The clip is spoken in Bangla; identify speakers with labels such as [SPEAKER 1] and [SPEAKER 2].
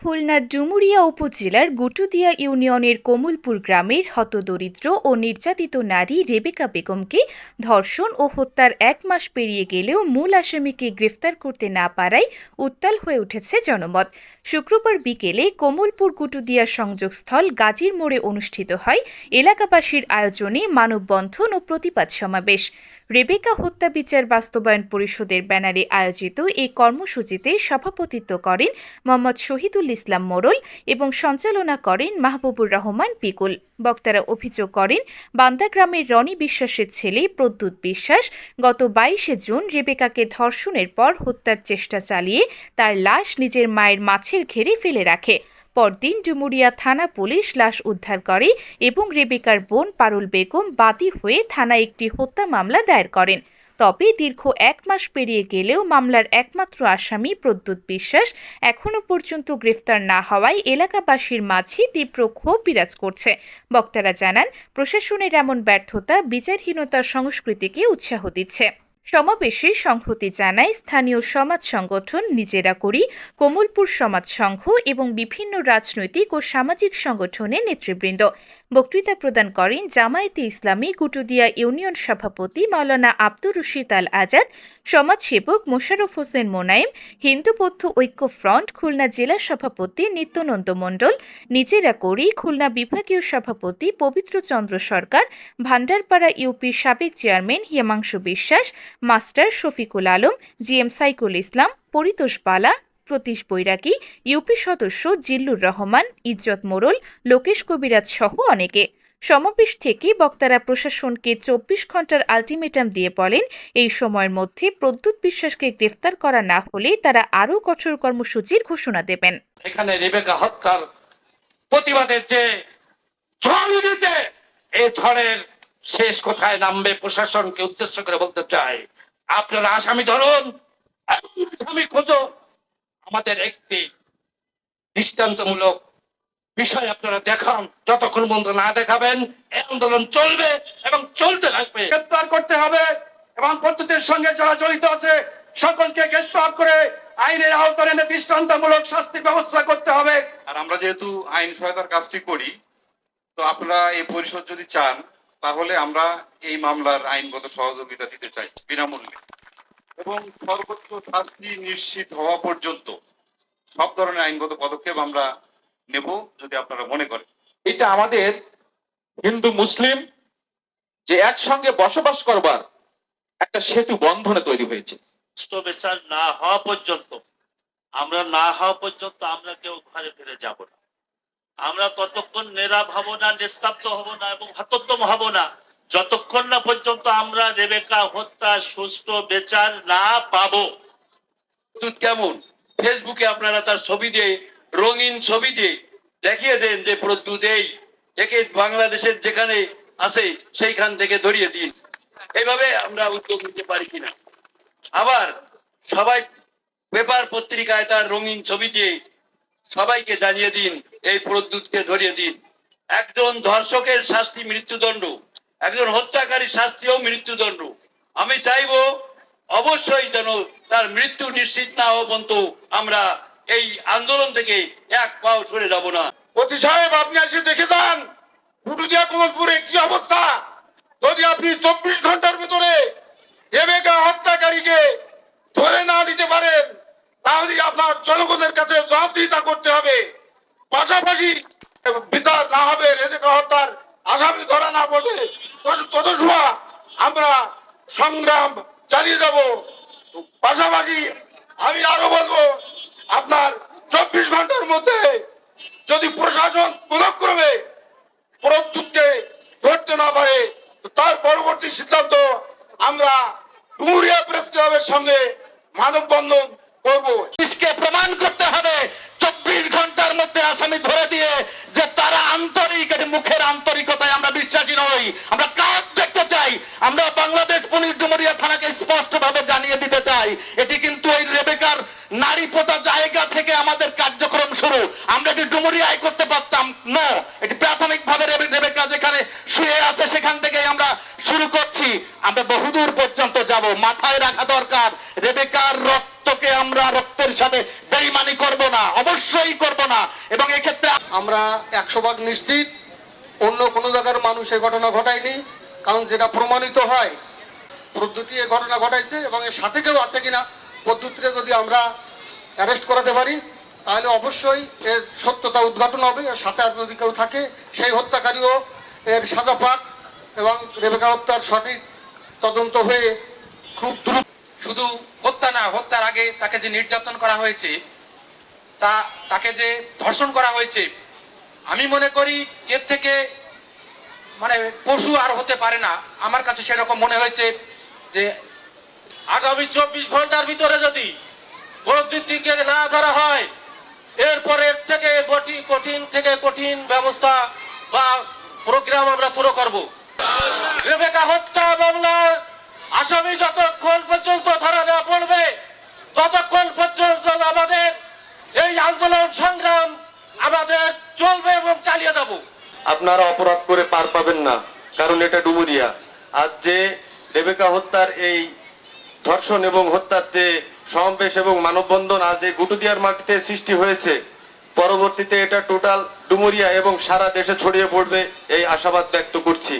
[SPEAKER 1] খুলনা ডুমুরিয়া উপজেলার গুটুদিয়া ইউনিয়নের কোমলপুর গ্রামের হতদরিদ্র ও নির্যাতিত নারী রেবেকা বেগমকে ধর্ষণ ও হত্যার এক মাস পেরিয়ে গেলেও মূল আসামিকে গ্রেফতার করতে না পারায় উত্তাল হয়ে উঠেছে জনমত। শুক্রবার বিকেলে কোমলপুর গুটুদিয়া সংযোগস্থল গাজীর মোড়ে অনুষ্ঠিত হয় এলাকাবাসীর আয়োজনে মানববন্ধন ও প্রতিবাদ সমাবেশ। রেবেকা হত্যা বিচার বাস্তবায়ন পরিষদের ব্যানারে আয়োজিত এই কর্মসূচিতে সভাপতিত্ব করেন মোহাম্মদ শহীদুল ইসলাম মোড়ল এবং সঞ্চালনা করেন মাহবুবুর রহমান পিকুল। বক্তারা অভিযোগ করেন, বান্দা গ্রামের রনি বিশ্বাসের ছেলে প্রদ্যুৎ বিশ্বাস গত বাইশে জুন রেবেকাকে ধর্ষণের পর হত্যার চেষ্টা চালিয়ে তার লাশ নিজের মায়ের মাছের ঘেরে ফেলে রাখে। পরদিন ডুমুরিয়া থানা পুলিশ লাশ উদ্ধার করে এবং রেবেকার বোন পারুল বেগম বাদী হয়ে থানায় একটি হত্যা মামলা দায়ের করেন। তবে দীর্ঘ এক মাস পেরিয়ে গেলেও মামলার একমাত্র আসামি প্রদ্যুৎ বিশ্বাস এখনও পর্যন্ত গ্রেফতার না হওয়ায় এলাকাবাসীর মাঝে তীব্র ক্ষোভ বিরাজ করছে। বক্তারা জানান, প্রশাসনের এমন ব্যর্থতা বিচারহীনতার সংস্কৃতিকে উৎসাহ দিচ্ছে। সমাবেশে সংহতি জানায় স্থানীয় সমাজ সংগঠন নিজেরা করি, কোমলপুর সমাজ সংঘ এবং বিভিন্ন রাজনৈতিক ও সামাজিক সংগঠনের নেতৃবৃন্দ। বক্তৃতা প্রদান করেন জামায়াতে ইসলামী কুটুদিয়া ইউনিয়ন সভাপতি মাওলানা আব্দুর রশিদ আল আজাদ, সমাজসেবক মোশারফ হোসেন মোনায়েম, হিন্দু বৌদ্ধ ঐক্য ফ্রন্ট খুলনা জেলা সভাপতি নিত্যনন্দ মণ্ডল, নিজেরা করি খুলনা বিভাগীয় সভাপতি পবিত্র চন্দ্র সরকার, ভান্ডারপাড়া ইউপির সাবেক chairman Himanshu Biswas master Shafiqul Alam G M Saikul Islam, Paritosh Bala, Pratish Bairagi, UP সদস্য জিল্লুর রহমান, ইজ্জত মোরল লোকেশ কবিরাজ সহ অনেকে। সমাবেশ থেকে বক্তারা প্রশাসনকে চব্বিশ ঘণ্টার আলটিমেটাম দিয়ে বলেন, এই সময়ের মধ্যে প্রদ্যুৎ বিশ্বাসকে গ্রেফতার করা না হলে তারা আরও কঠোর কর্মসূচির ঘোষণা দেবেন।
[SPEAKER 2] এখানে রেবেকা হত্যার প্রতিবাদের যে ঝড় উঠেছে ঝড়ের শেষ কোথায় নামবে প্রশাসনকে উদ্দেশ্য করে বলতে চাই। আপনারা আসামি ধরুন। আসামি খোঁজো। আমাদের একটি দৃষ্টান্তমূলক বিষয় আপনারা দেখান। যতক্ষণ পর্যন্ত না দেখাবেন এই আন্দোলন চলবে এবং চলতে থাকবে।
[SPEAKER 3] গ্রেপ্তার করতে হবে এবং পদ্ধতির সঙ্গে যারা জড়িত আছে সকলকে গ্রেপ্তার করে আইনের আওতায় এনে দৃষ্টান্তমূলক শাস্তির ব্যবস্থা করতে হবে।
[SPEAKER 4] আর আমরা যেহেতু আইন সহায়তার কাজটি করি তো আপনারা এই পরিষদ যদি চান তাহলে আমরা এই মামলার আইনগত সহযোগিতা দিতে চাই, বিনামূল্যে। এবং সর্বোচ্চ শাস্তি নিশ্চিত হওয়া পর্যন্ত সব ধরনের আইনগত পদক্ষেপ আমরা নেব যদি আপনারা মনে করেন।
[SPEAKER 2] এটা আমাদের হিন্দু, মুসলিম যে একসঙ্গে বসবাস করবার একটা সেতু বন্ধনে তৈরি হয়েছে।
[SPEAKER 5] বিচার না হওয়া পর্যন্ত, আমরা না হওয়া পর্যন্ত আমরা কেউ ঘরে ফিরে যাব না। আমরা ততক্ষণ নেরাব হব না নিস্তব্ধ হব না এবং হতোত্তম হব না যতক্ষণ না পর্যন্ত আমরা রেবেকা হত্যা, সুষ্ঠু বিচার না পাবো।
[SPEAKER 6] কেমন? ফেসবুকে আপনারা তার ছবি দিয়ে, রঙিন ছবি দিয়ে দেখিয়ে দেন যে প্রদ্যুৎ এই, একে বাংলাদেশের যেখানে আছে সেইখান থেকে ধরিয়ে দিন। এইভাবে আমরা উদ্যোগ নিতে পারি কিনা? আবার সবাই পেপার পত্রিকায় তার রঙিন ছবি দিয়ে সবাইকে জানিয়ে দিন, এই প্রদ্যুৎকে ধরিয়ে দিন। একজন ধর্ষকের শাস্তি মৃত্যুদণ্ড, একজন হত্যাকারী শাস্তিও মৃত্যুদণ্ড। আমি চাইব অবশ্যই যেন তার মৃত্যু নিশ্চিত না পর্যন্ত আমরা এই আন্দোলন থেকে এক পাও সরে যাব না।
[SPEAKER 3] অতি সাহেব, আপনি এসে দেখে যান। পুরুলিয়া কমলপুরে কি অবস্থা? যদি আপনি চব্বিশ ঘণ্টার ভিতরে এবেকা হত্যাকারীকে ধরে না দিতে পারেন তাহলে আপনার জনগণের কাছে জবাবদিহিতা করতে হবে। পাশাপাশি বিচার না হবে, রেজেকা হত্যার আসামি ধরা না পড়লে তত- আমরা সংগ্রাম চালিয়ে যাব। পাশাপাশি আমি আরও বলব, আপনার চব্বিশ ঘণ্টার মধ্যে যদি প্রশাসন পুনঃক্রমে প্রদ্যুৎকে ধরতে না পারে, তার পরবর্তী সিদ্ধান্ত আমরা ডুমুরিয়া প্রেস ক্লাবের সঙ্গে মানববন্ধন করব।
[SPEAKER 7] পুলিশকে প্রমাণ করতে হবে। চব্বিশ ঘণ্টার মধ্যে আসামি ধরে দিয়ে যে তারা আন্তরিক এটি মুখের আন্তরিকতায় আমরা বিশ্বাসী নই। আমরা কাজ দেখতে চাই। আমরা বাংলাদেশ পুলিশ ডুমুরিয়া থানাকে স্পষ্ট ভাবে জানিয়ে দিতে চাই। এটি কিন্তু এই রেবেকার নারী পোতা জায়গা থেকে আমাদের কার্যক্রম শুরু। আমরা এটি ডুমুরিয়ায় করতে পারতাম। নো, এটি প্রাথমিক ভাবে রেবেকা যেখানে শুয়ে আছে সেখান থেকে আমরা শুরু করছি। আমরা বহুদূর পর্যন্ত যাব। মাথায় রাখা দরকার। রেবেকার রক্তকে আমরা রক্তের সাথে বেইমানি করব না, অবশ্যই করব না।
[SPEAKER 8] আমরা একশো ভাগ নিশ্চিত, অন্য কোনো জায়গার মানুষ এই ঘটনা ঘটায়নি, কারণ যেটা প্রমাণিত হয় পদ্ধতি এই ঘটনা ঘটাইছে এবং এর সাথে কেউ আছে কিনা পদ্ধতিতে যদি আমরা অ্যারেস্ট করাতে পারি, তাহলে অবশ্যই এর সত্যতা উদ্ঘাটন হবে, এর সাথে আর যদি কেউ থাকে, সেই হত্যাকারীও এর সাজা পাক এবং রেবেকা হত্যার সঠিক তদন্ত হয়ে খুব দ্রুত
[SPEAKER 9] শুধু হত্যা না, হত্যার আগে তাকে যে নির্যাতন করা হয়েছে, তা তাকে যে ধর্ষণ করা হয়েছে, আমি মনে করি এর থেকে মানে পশু আর হতে পারে না। আমার কাছে সেরকম মনে হয়েছে যে
[SPEAKER 5] আগামী চব্বিশ ঘণ্টার ভিতরে যদি বৈদ্যুতিকে না ধরা হয়, এরপরে এর থেকে কঠিন থেকে কঠিন ব্যবস্থা বা প্রোগ্রাম আমরা শুরু করব। রেবেকা হত্যা মামলার আসামি যতক্ষণ পর্যন্ত ধরা না পড়বে ততক্ষণ পর্যন্ত আমাদের এই আন্দোলন সংগ্রাম আমাদের চলবে এবং চালিয়ে যাব।
[SPEAKER 10] আপনারা অপরাধ করে পার পাবেন না কারণ এটা ডুমুরিয়া। আজ যে রেবেকা হত্যার এই ধর্ষণ এবং হত্যার যে সমাবেশ এবং মানববন্ধন আজ এই গুটুদিয়ার মাটিতে সৃষ্টি হয়েছে পরবর্তীতে এটা টোটাল ডুমুরিয়া এবং সারা দেশে ছড়িয়ে পড়বে এই আশাবাদ ব্যক্ত করছি।